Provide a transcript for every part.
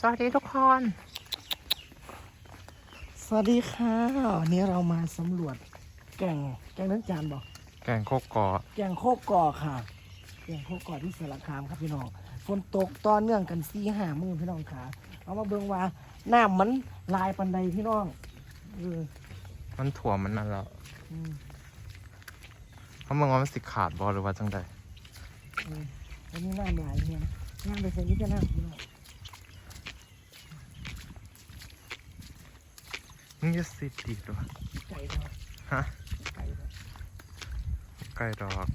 สวัสดีทุกคน สวัสดีค่ะวันนี้เรามาสำรวจแก่งแก่งน้ำจานบอกแกงโคกกอแก่งโคกกอค่ะแก่งโคกกอที่สารคามครับพี่น้องฝนตกต่อเนื่องกันสี่ห้ามือพี่น้องค่ะเอามาเบิ่งว่าน้ำมันลายปันใดพี่น้องเออมันถั่วมันนั่นแล้วอืมเพราะมึงว่ามันสิขาดบอหรือว่าจังใด อืมอันนี้น้ำลายเนี่ยน้ำไปใส่นี่จะน้ำพี่น้อง มึงจะสิดีด้วยไก่ทอดฮะไก่ทอดไก่ดอก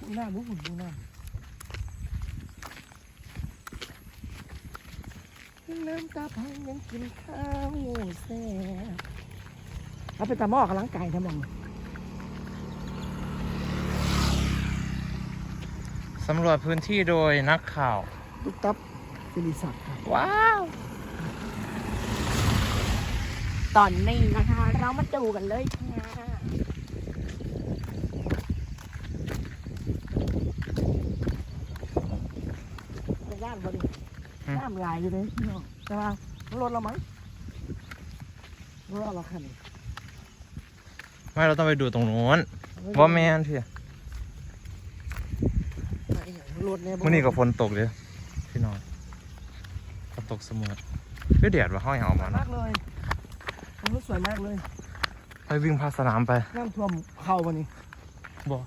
ดูน้ำดูหุ่นดูน้ำน้ำตาพังยังกินข้าวแซ่บเอาไปตามหม้อกำลังไก่ทำไมสำรวจพื้นที่โดยนักข่าวตุ๊กตับสิริศักดิ์ว้าว ตอนนี้นะคะ เรามาดูกันเลยค่ะเป็นย่านบนย่านลายอยู่เลยพี่น้องแต่ว่ารถเรามั้งรถเราคันนี้ไม่เราต้องไปดูตรงนู้นว่าแม่นพี่รถเนี่ยมื่อนี้ก็ฝนตกเลยพี่น้องฝนตกเสมอก็เดียดว่าห้อยเอามามานะกเลย รถสวยมากเลย ไปวิ่งพาสนามไปน้ำท่วมเข่าวันนี้บอก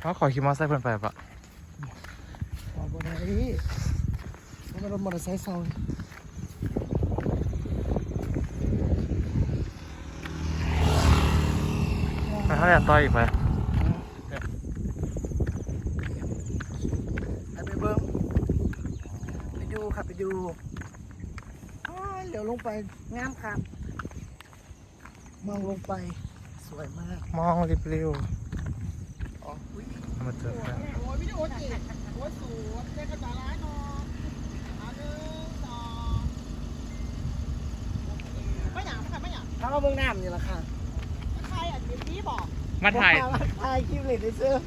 เขาขอขี่มอเตอร์ไซค์เพิ่นไปปะออกบนไหนนี่มันเป็นรถมอเตอร์ไซค์เซาไปเท่าไหร่ต่ออีกไปไปเบิ้งไปดูครับไปดูอ้ายเหลียวลงไปงามครับ มองลงไปสวยมาก มองริบเร็วอ๋ออุ้ยมาเจอกันโอ้ยวิดีโอจริงโอ้ยสูงเล่นกันตาร้ายนอนอันหนึ่งสองไม่หยาบไม่ค่ะไม่หยาบเขาเอาเบื้องน้ำนี่แหละค่ะใครอะเดี๋ยวพี่บอกมาถ่ายมาถ่ายคลิปเลยดิเซอร์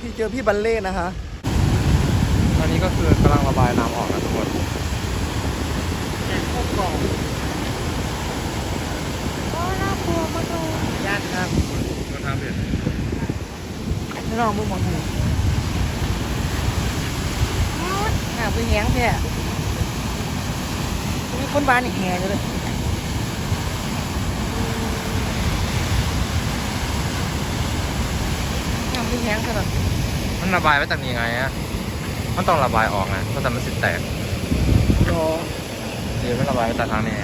พี่เจอพี่บัลเล่นะคะ ตอนนี้ก็คือกำลังระบายน้ำออกนะทุกคนแกงข้าวกรอบ โอ้น่ากลัวมาดู ญาติครับ มาทำเด็ด ไม่ลองมึงมองหนูหาไปแหงแท้มีคนบ้านอีกแหงอยู่เลยหาไปแหงขนาดมันระบายไว้จากนี้ไงอะมันต้องระบายออกนะเพราะแต่มันสิแตกรอเดี๋ยวมันระบายไว้จากทางนี้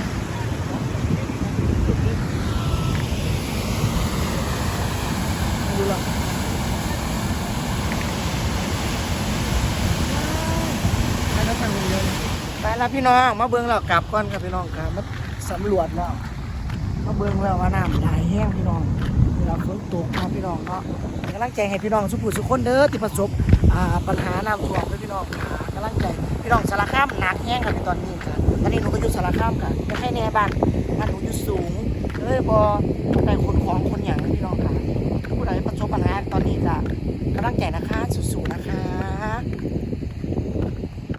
ดูละไปแล้วทางนี้เลย ไปแล้วพี่น้องมาเบิ้งแล้วกลับก่อนครับพี่น้องครับมาสำรวจแล้วมาเบิ้งแล้วว่าน้ำไหลแห้งพี่น้องเวลาฝนตกมาพี่น้องเนาะกำลังใจให้พี่น้องสุขุสุขคนเด้อที่ประสบปัญหาน้ำท่วมด้วยพี่น้องกำลังใจพี่น้องสารคามหนักแห้งกันในตอนนี้ค่ะตอนนี้หนูก็อยู่สารคามค่ะไม่ใช่แน่บ้านบ้านหนูอยู่สูงเลยบอได้คนของคนอย่าง